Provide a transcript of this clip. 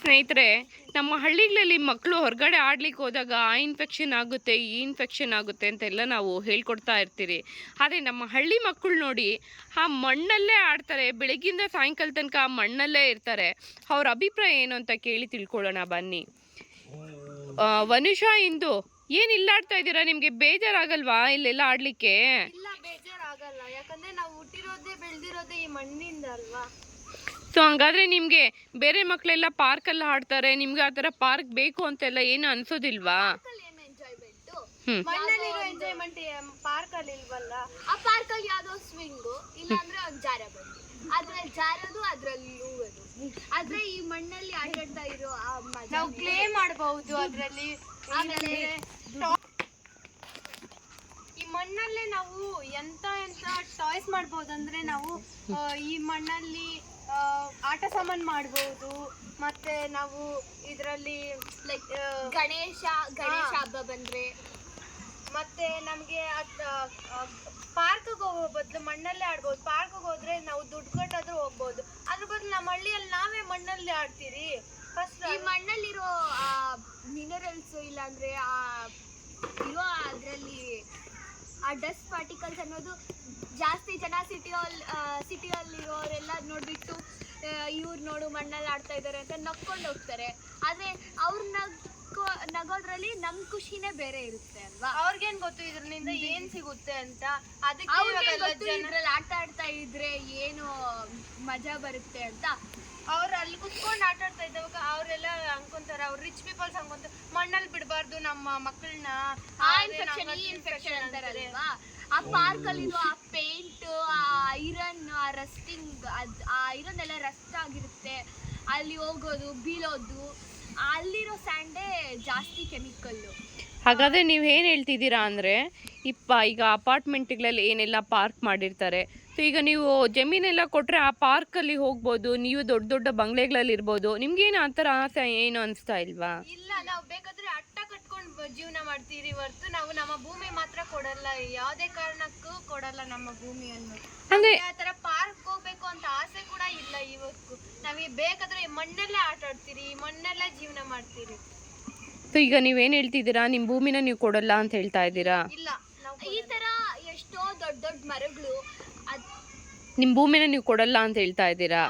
ಸ್ನೇಹಿತರೆ, ನಮ್ಮ ಹಳ್ಳಿಗಳಲ್ಲಿ ಮಕ್ಕಳು ಹೊರಗಡೆ ಆಡ್ಲಿಕ್ಕೆ ಹೋದಾಗ ಆ ಇನ್ಫೆಕ್ಷನ್ ಆಗುತ್ತೆ, ಈ ಇನ್ಫೆಕ್ಷನ್ ಆಗುತ್ತೆ ಅಂತೆಲ್ಲ ನಾವು ಹೇಳ್ಕೊಡ್ತಾ ಇರ್ತೀರಿ. ಆದರೆ ನಮ್ಮ ಹಳ್ಳಿ ಮಕ್ಕಳು ನೋಡಿ, ಆ ಮಣ್ಣಲ್ಲೇ ಆಡ್ತಾರೆ, ಬೆಳಗ್ಗಿಂದ ಸಾಯಂಕಾಲ ತನಕ ಆ ಮಣ್ಣಲ್ಲೇ ಇರ್ತಾರೆ. ಅವ್ರ ಅಭಿಪ್ರಾಯ ಏನು ಅಂತ ಕೇಳಿ ತಿಳ್ಕೊಳ್ಳೋಣ ಬನ್ನಿ. ವನುಷಾ, ಇಂದು ಏನು ಇಲ್ಲ ಆಡ್ತಾ ಇದ್ದೀರಾ? ನಿಮಗೆ ಬೇಜಾರಾಗಲ್ವಾ ಇಲ್ಲೆಲ್ಲ ಆಡಲಿಕ್ಕೆ? ಬೇಜಾರಾಗಲ್ಲ. ಯಾಕಂದ್ರೆ ನಾವು ಹುಟ್ಟಿರೋದೇ, ಬೆಳೆದಿರೋದೇ ಈ ಮಣ್ಣಿಂದ ಸೊ ಹಂಗಾದ್ರೆ ನಿಮಗೆ ಬೇರೆ ಮಕ್ಕಳೆಲ್ಲ ಪಾರ್ಕಲ್ಲಿ ಆಡ್ತಾರೆ ನಿಮ್ಗೆ ಆ ಥರ ಪಾರ್ಕ್ ಬೇಕು ಅಂತೆಲ್ಲ ಏನು ಅನ್ಸೋದಿಲ್ವಾ? ಏನು ಎಂಜಾಯ್ಮೆಂಟ್ ಹ್ಮ್. ಮಣ್ಣಲ್ಲಿರೋ ಎಂಜಾಯ್ಮೆಂಟ್ ಪಾರ್ಕ್ ಅಲ್ಲಿ ಇಲ್ವಲ್ಲ? ಆ ಪಾರ್ಕ್ ಅಲ್ಲಿ ಯಾವ್ದೋ ಸ್ವಿಂಗು ಇಲ್ಲಾಂದ್ರೆ ಒಂದ್ ಜಾರ ಬರುತ್ತೆ ಅದ್ರಲ್ಲಿ ಜಾರೋದು ಅದ್ರಲ್ಲಿ ಹೂವದು. ಆದ್ರೆ ಈ ಮಣ್ಣಲ್ಲಿ ಆಟಾಡ್ತಾ ಇರೋ ನಾವು ಪ್ಲೇ ಮಾಡಬಹುದು ಅದ್ರಲ್ಲಿ. ಆಮೇಲೆ ಈ ಮಣ್ಣಲ್ಲೇ ನಾವು ಎಂತ ಎಂತ ಟಾಯ್ಸ್ ಮಾಡ್ಬೋದು ಅಂದ್ರೆ ನಾವು ಈ ಮಣ್ಣಲ್ಲಿ ಆಟ ಸಾಮಾನು ಮಾಡ್ಬೋದು ಮತ್ತೆ ನಾವು ಇದರಲ್ಲಿ ಲೈಕ್ ಗಣೇಶ ಗಣೇಶ ಹಬ್ಬ ಬಂದ್ರೆ. ಮತ್ತೆ ನಮಗೆ ಪಾರ್ಕ್ಗೆ ಹೋಗೋ ಬದಲು ಮಣ್ಣಲ್ಲೇ ಆಡ್ಬೋದು. ಪಾರ್ಕ್ಗೆ ಹೋದ್ರೆ ನಾವು ದುಡ್ಡು ಕಟ್ಟಾದ್ರೂ ಹೋಗ್ಬೋದು. ಅದ್ರ ಬದಲು ನಮ್ಮ ಹಳ್ಳಿಯಲ್ಲಿ ನಾವೇ ಮಣ್ಣಲ್ಲಿ ಆಡ್ತೀರಿ? ಫಸ್ಟ್ ಈ ಮಣ್ಣಲ್ಲಿರೋ ಮಿನರಲ್ಸ್ ಇಲ್ಲಾಂದ್ರೆ ಆ ಇರೋ ಅದರಲ್ಲಿ ಆ ಡಸ್ಟ್ ಪಾರ್ಟಿಕಲ್ಸ್ ಅನ್ನೋದು ಜಾಸ್ತಿ ಜನ ಸಿಟಿಯಲ್ಲಿ ಸಿಟಿಯಲ್ಲಿರೋರೆಲ್ಲ ನೋಡ್ಬಿಟ್ಟು ಇವ್ರು ನೋಡು ಮಣ್ಣಲ್ಲಿ ಆಡ್ತಾ ಇದ್ದಾರೆ ಅಂತ ನಕ್ಕೊಂಡು ಹೋಗ್ತಾರೆ. ಆದ್ರೆ ಅವ್ರು ನಕ್ಕೋ ನಗೋದ್ರಲ್ಲಿ ನಮ್ ಖುಷಿನೇ ಬೇರೆ ಇರುತ್ತೆ ಅಲ್ವಾ? ಅವ್ರಿಗೇನ್ ಗೊತ್ತು ಇದ್ರಿಂದ ಏನ್ ಸಿಗುತ್ತೆ ಅಂತ? ಅದಕ್ಕೆ ಇದ್ರಲ್ಲಿ ಆಟ ಆಡ್ತಾ ಇದ್ರೆ ಏನು ಮಜಾ ಬರುತ್ತೆ ಅಂತ? ಅವ್ರು ಅಲ್ಲಿ ಕುತ್ಕೊಂಡು ಆಟ ಆಡ್ತಾ ಇದ್ದವಾಗ ಅವರೆಲ್ಲ ಅನ್ಕೊಂತಾರೆ ಅವ್ರು ರಿಚ್ ಪೀಪಲ್ಸ್ ಅನ್ಕೊಂತಾರೆ ಮಣ್ಣಲ್ಲಿ ಬಿಡಬಾರ್ದು ನಮ್ಮ ಮಕ್ಕಳನ್ನ ಆ ಇನ್ಫೆಕ್ಷನ್ ಈ ಇನ್ಫೆಕ್ಷನ್ ಅಂತಾರಲ್ವಾ? ಆ ಪಾರ್ಕ್ ಅಲ್ಲಿರೋ ಆ ಪೇಂಟ್ ಆ ಐರನ್ ಆ ರಸ್ಟಿಂಗ್ ಅದು, ಆ ಐರನ್ ಎಲ್ಲ ರಸ್ಟ್ ಆಗಿರುತ್ತೆ. ಅಲ್ಲಿ ಹೋಗೋದು, ಬೀಳೋದು. ಅಲ್ಲಿರೋ ಸ್ಯಾಂಡೇ ಜಾಸ್ತಿ ಕೆಮಿಕಲ್ಲು ಹಾಗಾದ್ರೆ ನೀವು ಏನು ಹೇಳ್ತಿದ್ದೀರಾ ಅಂದರೆ ಇಪ್ಪ ಈಗ ಅಪಾರ್ಟ್ಮೆಂಟ್ಗಳಲ್ಲಿ ಏನೆಲ್ಲ ಪಾರ್ಕ್ ಮಾಡಿರ್ತಾರೆ. ಸೊ ಈಗ ನೀವು ಜಮೀನೆಲ್ಲ ಕೊಟ್ಟರೆ ಆ ಪಾರ್ಕಲ್ಲಿ ಹೋಗ್ಬೋದು ನೀವು ದೊಡ್ಡ ದೊಡ್ಡ ಬಂಗ್ಲೆಗಳಲ್ಲಿ ಇರ್ಬೋದು. ನಿಮ್ಗೇನು ಆ ಥರ ಆಸೆ ಏನು ಅನಿಸ್ತಾ ಇಲ್ವಾ? ಇಲ್ಲ ನಾವು ಬೇಕಾದ್ರೆ ಅಟ್ಟ ಕಟ್ಕೊಂಡು ಜೀವನ ಮಾಡ್ತೀರಿ. ಹೊರತು ನಾವು ನಮ್ಮ ಭೂಮಿ ಮಾತ್ರ ಕೊಡಲ್ಲ. ಯಾವುದೇ ಕಾರಣಕ್ಕೂ ಕೊಡಲ್ಲ ನಮ್ಮ ಭೂಮಿಯನ್ನು. ಅಂದ್ರೆ ಆ ಥರ ಪಾರ್ಕ್ ಹೋಗ್ಬೇಕು ಅಂತ ಆಸೆ ಕೂಡ ಇಲ್ಲ ಇವತ್ತು. ನಮಗೆ ಬೇಕಾದ್ರೆ ಮಣ್ಣಲ್ಲೇ ಆಟ ಆಡ್ತೀರಿ ಮಣ್ಣಲ್ಲೇ ಜೀವನ ಮಾಡ್ತೀರಿ. ಸೊ ಈಗ ನೀವೇನು ಹೇಳ್ತಿದ್ದೀರಾ? ನಿಮ್ಮ ಭೂಮಿನ ನೀವು ಕೊಡಲ್ಲ ಅಂತ ಹೇಳ್ತಾ ಇದ್ದೀರಾ? ಇಲ್ಲ. ಈ ತರ ಎಷ್ಟೋ ದೊಡ್ಡ ದೊಡ್ಡ ಮರಗಳು ಅದು ನಿಮ್ಮ ಭೂಮಿನ ನೀವು ಕೊಡಲ್ಲ ಅಂತ ಹೇಳ್ತಾ ಇದ್ದೀರಾ?